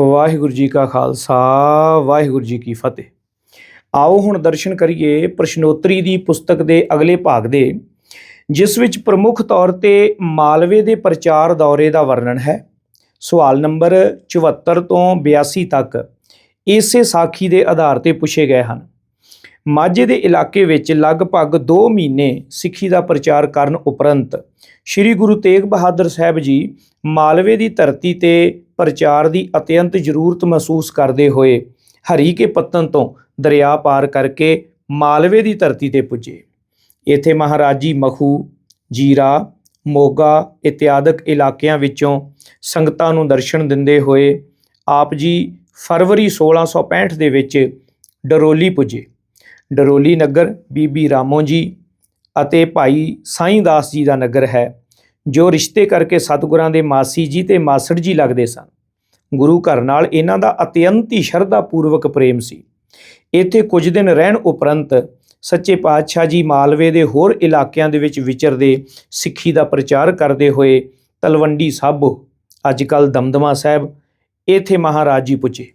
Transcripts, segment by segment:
ਵਾਹਿਗੁਰੂ ਜੀ ਕਾ ਖਾਲਸਾ, ਵਾਹਿਗੁਰੂ ਜੀ ਕੀ ਫਤਿਹ। ਆਓ ਹੁਣ ਦਰਸ਼ਨ ਕਰੀਏ ਪ੍ਰਸ਼ਨੋਤਰੀ ਦੀ ਪੁਸਤਕ ਦੇ ਅਗਲੇ ਭਾਗ ਦੇ, ਜਿਸ ਵਿੱਚ ਪ੍ਰਮੁੱਖ ਤੌਰ ਤੇ ਮਾਲਵੇ ਦੇ ਪ੍ਰਚਾਰ ਦੌਰੇ ਦਾ ਵਰਣਨ ਹੈ। ਸਵਾਲ ਨੰਬਰ 74 ਤੋਂ 82 ਤੱਕ ਇਸੇ ਸਾਖੀ ਦੇ ਆਧਾਰ ਤੇ ਪੁੱਛੇ ਗਏ ਹਨ। ਮਾਝੇ ਦੇ ਇਲਾਕੇ ਵਿੱਚ ਲਗਭਗ 2 ਮਹੀਨੇ ਸਿੱਖੀ ਦਾ ਪ੍ਰਚਾਰ ਕਰਨ ਉਪਰੰਤ ਸ੍ਰੀ ਗੁਰੂ ਤੇਗ ਬਹਾਦਰ ਸਾਹਿਬ ਜੀ ਮਾਲਵੇ ਦੀ ਧਰਤੀ ਤੇ ਪ੍ਰਚਾਰ ਦੀ ਅਤਿਅੰਤ ਜ਼ਰੂਰਤ ਮਹਿਸੂਸ ਕਰਦੇ ਹੋਏ ਹਰੀ ਕੇ ਪੱਤਨ ਤੋਂ ਦਰਿਆ ਪਾਰ ਕਰਕੇ ਮਾਲਵੇ ਦੀ ਧਰਤੀ ਤੇ ਪੁੱਜੇ। ਇੱਥੇ ਮਹਾਰਾਜੀ ਮਖੂ, ਜੀਰਾ, ਮੋਗਾ ਇਤਿਆਦਿਕ ਇਲਾਕਿਆਂ ਵਿੱਚੋਂ ਸੰਗਤਾਂ ਨੂੰ ਦਰਸ਼ਨ ਦਿੰਦੇ ਹੋਏ ਆਪ ਜੀ ਫਰਵਰੀ 1665 ਦੇ ਵਿੱਚ ਡਰੋਲੀ ਪੁੱਜੇ। ਡਰੋਲੀ ਨਗਰ ਬੀਬੀ ਰਾਮੋ ਜੀ ਅਤੇ ਭਾਈ ਸਾਈਂ ਦਾਸ ਜੀ ਦਾ ਨਗਰ ਹੈ, ਜੋ ਰਿਸ਼ਤੇ ਕਰਕੇ ਸਤਿਗੁਰਾਂ ਦੇ ਮਾਸੀ ਜੀ ਤੇ ਮਾਸੜ ਜੀ ਲੱਗਦੇ ਸਨ। ਗੁਰੂ ਘਰ ਨਾਲ ਇਹਨਾਂ ਦਾ ਅਤਿਅੰਤ ਹੀ ਸ਼ਰਧਾ ਪੂਰਵਕ ਪ੍ਰੇਮ ਸੀ। ਇੱਥੇ ਕੁਝ ਦਿਨ ਰਹਿਣ ਉਪਰੰਤ ਸੱਚੇ ਪਾਤਸ਼ਾਹ ਜੀ ਮਾਲਵੇ ਦੇ ਹੋਰ ਇਲਾਕਿਆਂ ਦੇ ਵਿੱਚ ਵਿਚਰਦੇ ਸਿੱਖੀ ਦਾ ਪ੍ਰਚਾਰ ਕਰਦੇ ਹੋਏ ਤਲਵੰਡੀ ਸਾਬੋ ਅੱਜਕੱਲ ਦਮਦਮਾ ਸਾਹਿਬ, ਇੱਥੇ ਮਹਾਰਾਜ ਜੀ ਪੁੱਜੇ।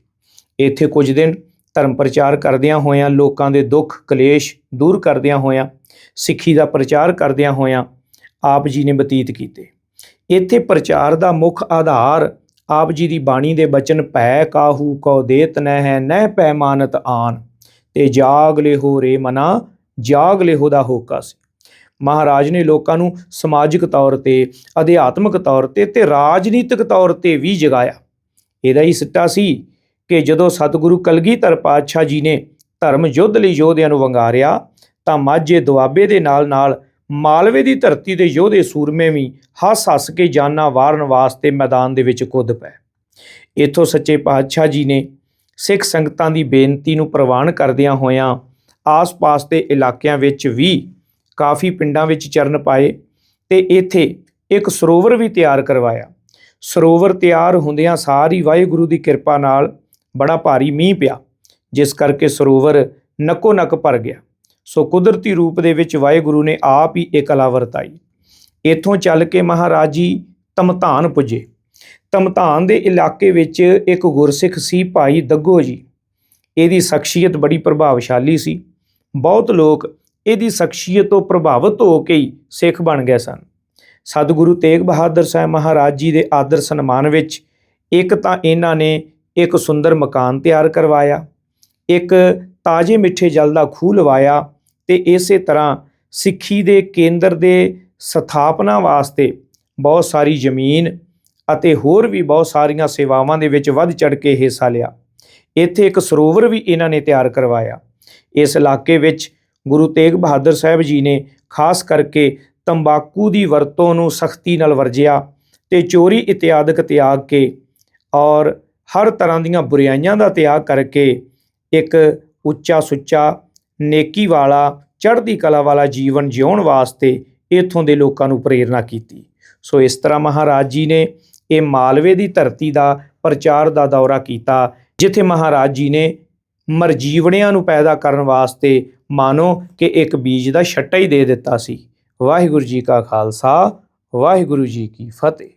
ਇੱਥੇ ਕੁਝ ਦਿਨ ਧਰਮ ਪ੍ਰਚਾਰ ਕਰਦਿਆਂ ਹੋਇਆਂ, ਲੋਕਾਂ ਦੇ ਦੁੱਖ, ਕਲੇਸ਼ ਦੂਰ ਕਰਦਿਆਂ ਹੋਇਆਂ, ਸਿੱਖੀ ਦਾ ਪ੍ਰਚਾਰ ਕਰਦਿਆਂ ਹੋਇਆਂ ਆਪ ਜੀ ਨੇ ਬਤੀਤ ਕੀਤੇ। ਇੱਥੇ ਪ੍ਰਚਾਰ ਦਾ ਮੁੱਖ ਆਧਾਰ ਆਪ ਜੀ ਦੀ ਬਾਣੀ ਦੇ ਬਚਨ, ਭੈ ਕਾਹੂ ਕਉ ਦੇਤ ਨਹਿ ਹੈ ਨਹਿ ਪੈਮਾਨਤ ਆਨ। ਤੇ ਜਾਗ ਲਿਹੋ ਰੇ ਮਨਾ, ਜਾਗ ਲਿਹੋ ਦਾ ਹੋਕਾ ਸੀ। ਮਹਾਰਾਜ ਨੇ ਲੋਕਾਂ ਨੂੰ ਸਮਾਜਿਕ ਤੌਰ ਤੇ, ਅਧਿਆਤਮਿਕ ਤੌਰ ਤੇ ਤੇ ਰਾਜਨੀਤਿਕ ਤੌਰ ਤੇ ਵੀ ਜਗਾਇਆ। ਇਹਦਾ ਹੀ ਸਿੱਟਾ ਸੀ ਕਿ ਜਦੋਂ ਸਤਿਗੁਰੂ ਕਲਗੀਧਰ ਪਾਤਸ਼ਾਹ ਜੀ ਨੇ ਧਰਮ ਯੁੱਧ ਲਈ ਯੋਧਿਆਂ ਨੂੰ ਵੰਗਾਰਿਆ, ਤਾਂ ਮਾਝੇ ਦੁਆਬੇ ਦੇ ਨਾਲ-ਨਾਲ ਮਾਲਵੇ ਦੀ ਧਰਤੀ ਦੇ ਯੋਧੇ ਸੂਰਮੇ ਵੀ ਹੱਸ-ਹੱਸ ਕੇ ਜਾਨਾਂ ਵਾਰਨ ਵਾਸਤੇ ਮੈਦਾਨ ਦੇ ਵਿੱਚ ਕੁੱਦ ਪਏ। ਇੱਥੋਂ ਸੱਚੇ ਪਾਤਸ਼ਾਹ ਜੀ ਨੇ ਸਿੱਖ ਸੰਗਤਾਂ ਦੀ ਬੇਨਤੀ ਨੂੰ ਪ੍ਰਵਾਨ ਕਰਦਿਆਂ ਹੋਇਆਂ ਆਸ-ਪਾਸ ਦੇ ਇਲਾਕਿਆਂ ਵਿੱਚ ਵੀ ਕਾਫੀ ਪਿੰਡਾਂ ਵਿੱਚ ਚਰਨ ਪਾਏ ਤੇ ਇੱਥੇ ਇੱਕ ਸਰੋਵਰ ਵੀ ਤਿਆਰ ਕਰਵਾਇਆ। ਸਰੋਵਰ ਤਿਆਰ ਹੁੰਦਿਆਂ ਸਾਰੀ ਵਾਹਿਗੁਰੂ ਦੀ ਕਿਰਪਾ ਨਾਲ ਬੜਾ ਭਾਰੀ ਮੀਂਹ ਪਿਆ, ਜਿਸ ਕਰਕੇ ਸਰੋਵਰ ਨਕੋ ਨਕ ਭਰ ਗਿਆ। ਸੋ ਕੁਦਰਤੀ ਰੂਪ ਦੇ ਵਿੱਚ ਵਾਹਿਗੁਰੂ ਨੇ ਆਪ ਹੀ ਇਹ ਕਲਾ ਵਰਤਾਈ। ਇੱਥੋਂ ਚੱਲ ਕੇ ਮਹਾਰਾਜ ਜੀ ਤਮਤਾਨ ਪੁੱਜੇ। ਤਮਤਾਨ ਦੇ ਇਲਾਕੇ ਵਿੱਚ ਇੱਕ ਗੁਰਸਿੱਖ ਸੀ ਭਾਈ ਦੱਗੋ ਜੀ। ਇਹਦੀ ਸ਼ਖਸੀਅਤ ਬੜੀ ਪ੍ਰਭਾਵਸ਼ਾਲੀ ਸੀ। ਬਹੁਤ ਲੋਕ ਇਹਦੀ ਸ਼ਖਸੀਅਤ ਤੋਂ ਪ੍ਰਭਾਵਿਤ ਹੋ ਕੇ ਹੀ ਸਿੱਖ ਬਣ ਗਏ ਸਨ। ਸਤਿਗੁਰੂ ਤੇਗ ਬਹਾਦਰ ਸਾਹਿਬ ਮਹਾਰਾਜ ਜੀ ਦੇ ਆਦਰ ਸਨਮਾਨ ਵਿੱਚ ਇੱਕ ਤਾਂ ਇਹਨਾਂ ਨੇ ਇੱਕ ਸੁੰਦਰ ਮਕਾਨ ਤਿਆਰ ਕਰਵਾਇਆ, ਇੱਕ ਤਾਜ਼ੇ ਮਿੱਠੇ ਜਲ ਦਾ ਖੂਹ ਲਵਾਇਆ ਤੇ ਇਸੇ ਤਰ੍ਹਾਂ ਸਿੱਖੀ ਦੇ ਕੇਂਦਰ ਦੇ ਸਥਾਪਨਾ ਵਾਸਤੇ ਬਹੁਤ ਸਾਰੀ ਜ਼ਮੀਨ ਅਤੇ ਹੋਰ ਵੀ ਬਹੁਤ ਸਾਰੀਆਂ ਸੇਵਾਵਾਂ ਦੇ ਵਿੱਚ ਵੱਧ ਚੜ ਕੇ ਹਿੱਸਾ ਲਿਆ। ਇੱਥੇ ਇੱਕ ਸਰੋਵਰ ਵੀ ਇਹਨਾਂ ਨੇ ਤਿਆਰ ਕਰਵਾਇਆ। ਇਸ ਇਲਾਕੇ ਵਿੱਚ ਗੁਰੂ ਤੇਗ ਬਹਾਦਰ ਸਾਹਿਬ ਜੀ ਨੇ ਖਾਸ ਕਰਕੇ ਤੰਬਾਕੂ ਦੀ ਵਰਤੋਂ ਨੂੰ ਸਖਤੀ ਨਾਲ ਵਰਜਿਆ ਤੇ ਚੋਰੀ ਇਤਿਆਦਿਕ ਤਿਆਗ ਕੇ ਔਰ ਹਰ ਤਰ੍ਹਾਂ ਦੀਆਂ ਬੁਰਾਈਆਂ ਦਾ ਤਿਆਗ ਕਰਕੇ ਇੱਕ ਉੱਚਾ ਸੁੱਚਾ ਨੇਕੀ ਵਾਲਾ, ਚੜ੍ਹਦੀ ਕਲਾ ਵਾਲਾ ਜੀਵਨ ਜਿਉਣ ਵਾਸਤੇ ਇਥੋਂ ਦੇ ਲੋਕਾਂ ਨੂੰ ਪ੍ਰੇਰਣਾ ਕੀਤੀ। ਸੋ ਇਸ ਤਰ੍ਹਾਂ ਮਹਾਰਾਜ ਜੀ ਨੇ ਇਹ ਮਾਲਵੇ ਦੀ ਧਰਤੀ ਦਾ ਪ੍ਰਚਾਰ ਦਾ ਦੌਰਾ ਕੀਤਾ, ਜਿੱਥੇ ਮਹਾਰਾਜ ਜੀ ਨੇ ਮਰਜੀਵਣਿਆਂ ਨੂੰ ਪੈਦਾ ਕਰਨ ਵਾਸਤੇ ਮਾਨੋ ਕਿ ਇੱਕ ਬੀਜ ਦਾ ਛੱਟਾ ਹੀ ਦੇ ਦਿੱਤਾ ਸੀ। ਵਾਹਿਗੁਰੂ ਜੀ ਕਾ ਖਾਲਸਾ, ਵਾਹਿਗੁਰੂ ਜੀ ਕੀ ਫਤਿਹ।